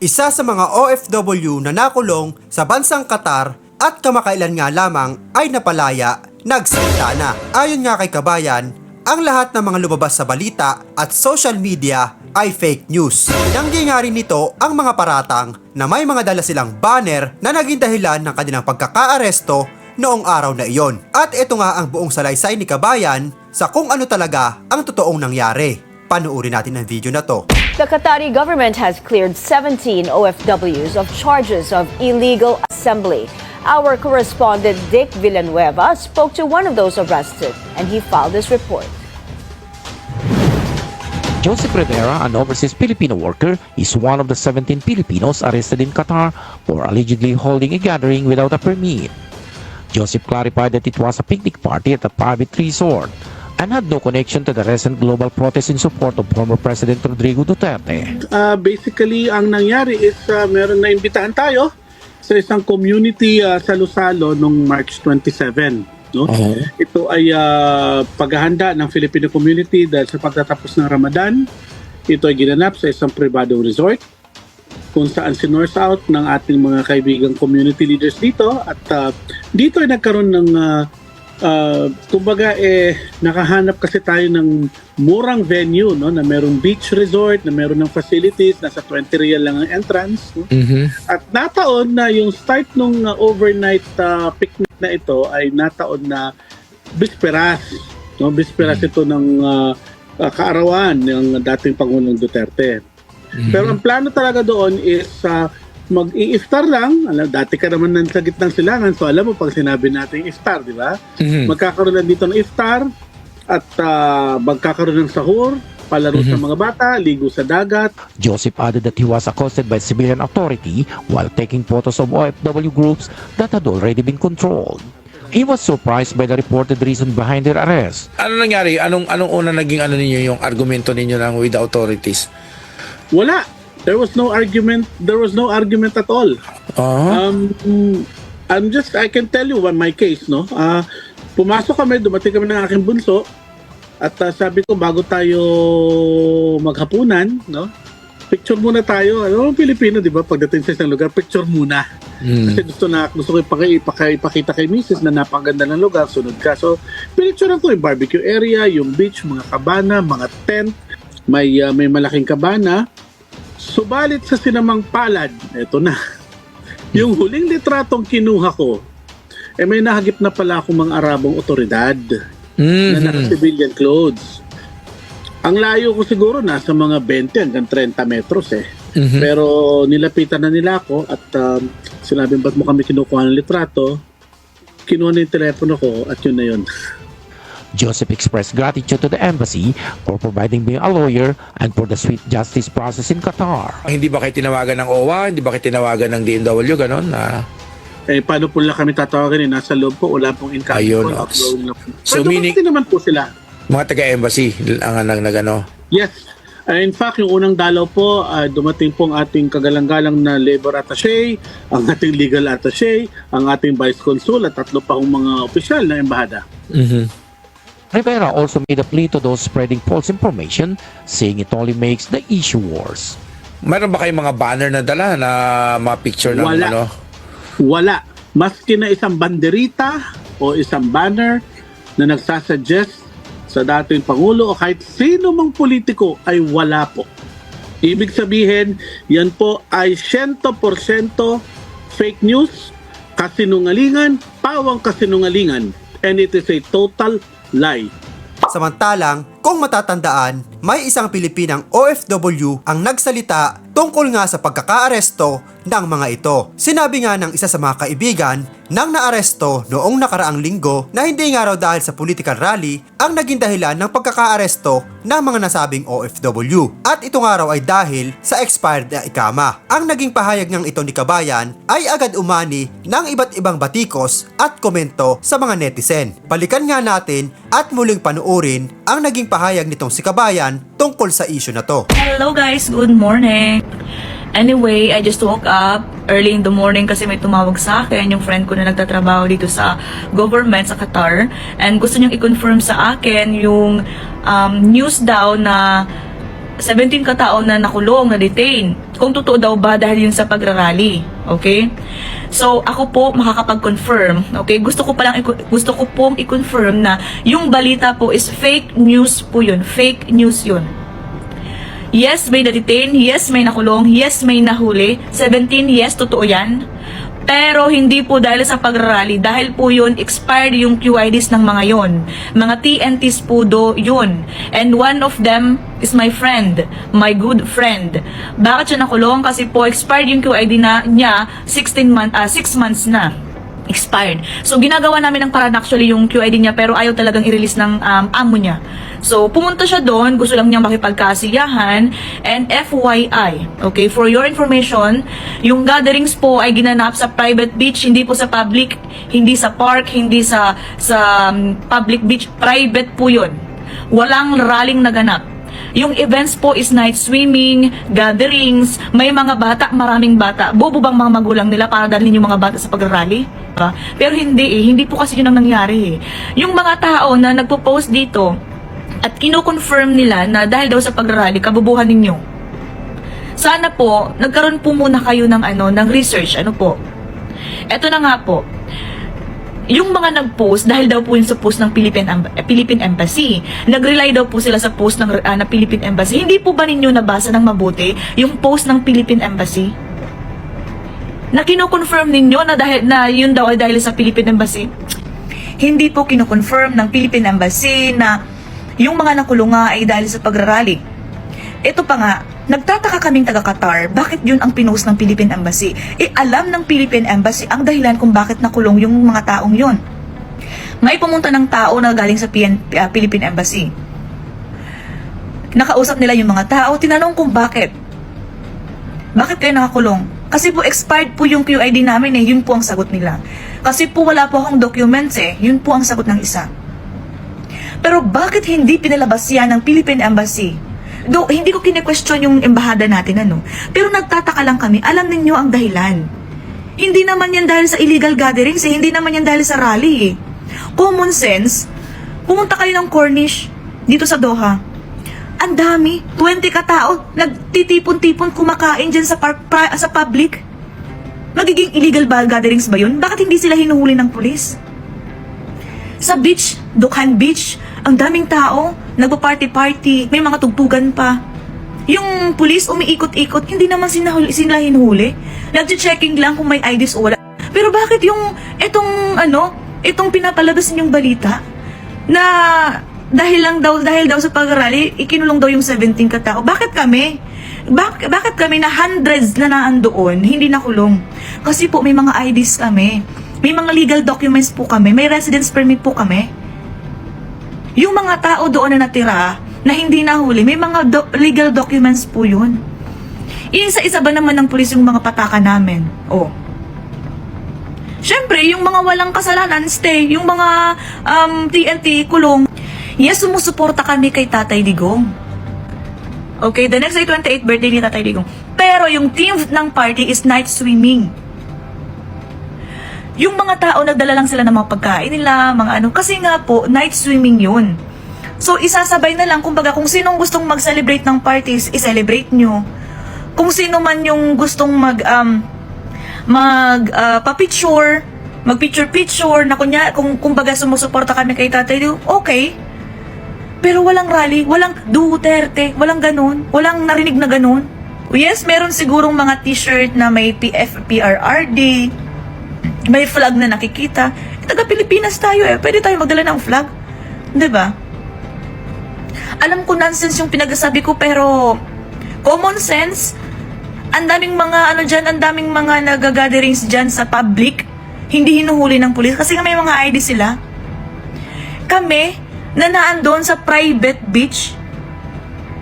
Isa sa mga OFW na nakulong sa bansang Qatar at kamakailan nga lamang ay napalaya, nagsalita na. Ayon nga kay Kabayan, ang lahat ng mga lumabas sa balita at social media ay fake news. Tinanggi nga nito ang mga paratang na may mga dala silang banner na naging dahilan ng kanilang pagkakaaresto noong araw na iyon. At ito nga ang buong salaysay ni Kabayan sa kung ano talaga ang totoong nangyari. Panuuri natin ang video na to. The Qatari government has cleared 17 OFWs of charges of illegal assembly. Our correspondent Dick Villanueva spoke to one of those arrested and he filed this report. Joseph Rivera, an overseas Filipino worker, is one of the 17 Filipinos arrested in Qatar for allegedly holding a gathering without a permit. Joseph clarified that it was a picnic party at a private resort and had no connection to the recent global protest in support of former President Rodrigo Duterte. Ah, basically, ang nangyari is uh, meron na imbitahan tayo sa isang community ah, sa Lusalo noong March 27. No? Oo. Ito ay ah, paghahanda ng Filipino community dahil sa pagtatapos ng Ramadan. Ito ay ginanap sa isang pribadong resort kung saan sinorse out ng ating mga kaibigang community leaders dito at ah, dito ay nagkaroon ng ah, ah, kumbaga eh nakahanap kasi tayo ng murang venue no na merong beach resort na meron ng facilities nasa 20 real lang ang entrance no? At nataon na yung start nung uh, overnight uh, picnic na ito ay nataon na bisperas. No? Bisperas ito ng uh, uh, kaarawan ng dating Pangulong Duterte. Pero ang plano talaga doon is uh, mag-i-iftar lang. Alam, dati ka naman nang sa gitnang silangan. So alam mo, pag sinabi natin iftar, di ba? Magkakaroon lang dito ng iftar at uh, magkakaroon ng sahur, palaro sa mga bata, ligo sa dagat, Joseph added that he was accosted by civilian authority while taking photos of OFW groups that had already been controlled. He was surprised by the reported reason behind their arrest. Ano nangyari? Anong anong una naging ano ninyo yung argumento ninyo ng with the authorities? Wala. There was no argument. There was no argument at all. Ah. Um, I'm just, I can tell you what my case, no? Ah, pumasok kami, dumating kami ng aking bunso, at ah, sabi ko, bago tayo maghapunan, no? Picture muna tayo. Ano ang Pilipino, di ba? Pagdating sa isang lugar, picture muna. Kasi gusto na gusto ko ipaki, ipaki, ipakita kay Mrs. na napakaganda ng lugar, sunod ka. So, pinicture ko yung barbecue area, yung beach, mga kabana, mga tent, may ah, may malaking kabana. Subalit sa sinamang palad, eto na. Yung huling litratong kinuha ko, eh may nahagip na pala akong mga Arabong otoridad na naka-civilian clothes. Ang layo ko siguro nasa mga 20 hanggang 30 metros eh. Pero nilapitan na nila ako at um, sinabi ba't mo kami kinukuha ng litrato? Kinuha na yung telepono ko at yun na yun. Joseph expressed gratitude to the embassy for providing me a lawyer and for the swift justice process in Qatar. Hindi ba kayo tinawagan ng OWA? Hindi ba kayo tinawagan ng DMW? Ganon? Ah. Eh, paano po lang kami tatawagan eh? Nasa loob po, wala pong income Ayun, po. So, Pero meaning- naman po sila. Mga taga-embassy ang nang nagano. Yes. Uh, in fact, yung unang dalaw po, uh, dumating po ang ating kagalang-galang na labor attaché, ang ating legal attaché, ang ating vice consul at tatlo pa mga opisyal na embahada. Rivera also made a plea to those spreading false information, saying it only makes the issue worse. Meron ba kayong mga banner na dala na mga picture ng Wala. ano? Wala. Maski na isang banderita o isang banner na nagsasuggest sa dating Pangulo o kahit sino mang politiko ay wala po. Ibig sabihin, yan po ay 100% fake news, kasinungalingan, pawang kasinungalingan, and it is a total lie. Samantalang, kung matatandaan, may isang Pilipinang OFW ang nagsalita tungkol nga sa pagkakaaresto ng mga ito. Sinabi nga ng isa sa mga kaibigan nang naaresto noong nakaraang linggo na hindi nga raw dahil sa political rally ang naging dahilan ng pagkakaaresto ng mga nasabing OFW. At ito nga raw ay dahil sa expired na ikama. Ang naging pahayag ng ito ni Kabayan ay agad umani ng iba't ibang batikos at komento sa mga netizen. Balikan nga natin at muling panuorin ang naging pahayag nitong si Kabayan tungkol sa issue na to. Hello guys, good morning. Anyway, I just woke up early in the morning kasi may tumawag sa akin, yung friend ko na nagtatrabaho dito sa government sa Qatar. And gusto niyang i-confirm sa akin yung um, news daw na 17 katao na nakulong, na detain. Kung totoo daw ba dahil yun sa pagrarally. Okay? So, ako po makakapag-confirm. Okay? Gusto ko palang gusto ko pong i-confirm na yung balita po is fake news po yun. Fake news yun. Yes, may na-detain. Yes, may nakulong. Yes, may nahuli. 17, yes, totoo yan. Pero hindi po dahil sa pagrarally. Dahil po yun, expired yung QIDs ng mga yon. Mga TNTs po do yun. And one of them is my friend. My good friend. Bakit siya nakulong? Kasi po expired yung QID na niya 16 month, ah 6 months na expired. So, ginagawa namin ng paraan actually yung QID niya pero ayaw talagang i-release ng um, amo niya. So, pumunta siya doon, gusto lang niyang makipagkasiyahan and FYI, okay, for your information, yung gatherings po ay ginanap sa private beach, hindi po sa public, hindi sa park, hindi sa sa um, public beach, private po yun. Walang rallying naganap. Yung events po is night swimming, gatherings, may mga bata, maraming bata. Bobo bang mga magulang nila para dalhin yung mga bata sa pagrally? Diba? Pero hindi eh, hindi po kasi yun ang nangyari eh. Yung mga tao na nagpo-post dito at kino-confirm nila na dahil daw sa pagrally, kabubuhan ninyo. Sana po, nagkaroon po muna kayo ng ano, ng research, ano po. Eto na nga po, yung mga nag-post dahil daw po yun sa post ng Philippine, Emb- eh, Philippine Embassy. Nag-rely daw po sila sa post ng ah, na Philippine Embassy. Hindi po ba ninyo nabasa ng mabuti yung post ng Philippine Embassy? Na kino-confirm ninyo na dahil na yun daw ay dahil sa Philippine Embassy? Hindi po kino-confirm ng Philippine Embassy na yung mga nakulong nga ay dahil sa pagrarally. Ito pa nga, nagtataka kaming taga Qatar, bakit yun ang pinost ng Philippine Embassy? Eh, alam ng Philippine Embassy ang dahilan kung bakit nakulong yung mga taong yun. May pumunta ng tao na galing sa PN, ah, Philippine Embassy. Nakausap nila yung mga tao, tinanong kung bakit. Bakit kayo nakakulong? Kasi po expired po yung QID namin eh, yun po ang sagot nila. Kasi po wala po akong documents eh, yun po ang sagot ng isa. Pero bakit hindi pinalabas yan ng Philippine Embassy? Do, hindi ko kine-question yung embahada natin ano. Pero nagtataka lang kami, alam ninyo ang dahilan. Hindi naman yan dahil sa illegal gatherings eh, hindi naman yan dahil sa rally eh. Common sense, pumunta kayo ng Cornish dito sa Doha. Ang dami, 20 katao, nagtitipon-tipon kumakain dyan sa, park, pra- sa public. Magiging illegal ba gatherings ba yun? Bakit hindi sila hinuhuli ng pulis? Sa beach, Dukhan Beach, ang daming tao, nagpa-party-party, may mga tugtugan pa. Yung pulis umiikot-ikot, hindi naman sila, sila hinuhuli. Nag-checking lang kung may IDs o wala. Pero bakit yung itong ano, itong pinapalabas ninyong balita na dahil lang daw dahil daw sa pag-rally, ikinulong daw yung 17 katao. Bakit kami? Bak bakit kami na hundreds na naandoon, hindi nakulong? Kasi po may mga IDs kami. May mga legal documents po kami. May residence permit po kami. Yung mga tao doon na natira, na hindi nahuli, may mga do- legal documents po yun. Isa-isa ba naman ng pulis yung mga pataka namin? Oh. Siyempre, yung mga walang kasalanan, stay. Yung mga um, TNT, kulong. Yes, sumusuporta kami kay Tatay Digong. Okay, the next day, 28 birthday ni Tatay Digong. Pero yung theme ng party is night swimming. Yung mga tao, nagdala lang sila ng mga pagkain nila, mga ano. Kasi nga po, night swimming yun. So, isasabay na lang, kumbaga, kung sinong gustong mag-celebrate ng parties, i-celebrate nyo. Kung sino man yung gustong mag, um, mag, uh, pa-picture, mag-picture-picture, na kunya, kung, kumbaga, sumusuporta kami kay Tatay Digong, okay. Pero walang rally, walang Duterte, walang ganun, walang narinig na ganun. Yes, meron sigurong mga t-shirt na may PF, PRRD, may flag na nakikita. Eh, taga Pilipinas tayo eh. Pwede tayo magdala ng flag. 'Di ba? Alam ko nonsense yung pinagsasabi ko pero common sense. Ang daming mga ano diyan, ang daming mga nagagatherings diyan sa public. Hindi hinuhuli ng pulis kasi may mga ID sila. Kami na naandun sa private beach.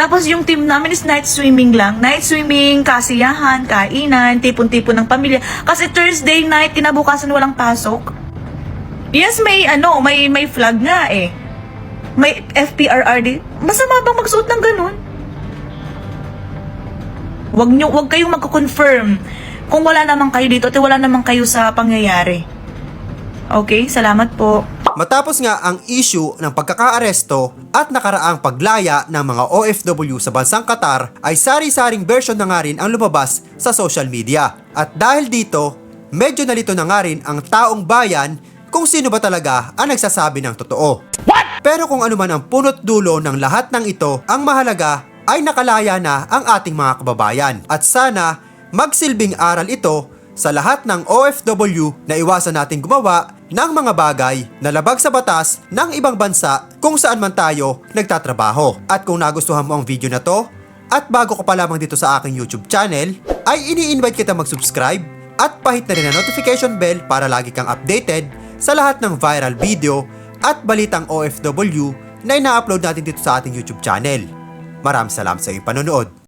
Tapos yung team namin is night swimming lang. Night swimming, kasiyahan, kainan, tipon-tipon ng pamilya. Kasi Thursday night, kinabukasan walang pasok. Yes, may ano, may may flag nga eh. May FPRRD. Masama bang magsuot ng ganun? Wag nyo, wag kayong magko-confirm kung wala naman kayo dito at wala naman kayo sa pangyayari. Okay, salamat po. Matapos nga ang issue ng pagkakaaresto at nakaraang paglaya ng mga OFW sa bansang Qatar ay sari-saring version na nga rin ang lumabas sa social media. At dahil dito, medyo nalito na nga rin ang taong bayan kung sino ba talaga ang nagsasabi ng totoo. Pero kung ano man ang punot dulo ng lahat ng ito, ang mahalaga ay nakalaya na ang ating mga kababayan. At sana magsilbing aral ito sa lahat ng OFW na iwasan nating gumawa ng mga bagay na labag sa batas ng ibang bansa kung saan man tayo nagtatrabaho. At kung nagustuhan mo ang video na to, at bago ka pa lamang dito sa aking YouTube channel, ay ini-invite kita mag-subscribe at pahit na rin ang notification bell para lagi kang updated sa lahat ng viral video at balitang OFW na ina-upload natin dito sa ating YouTube channel. Maraming salamat sa iyong panonood.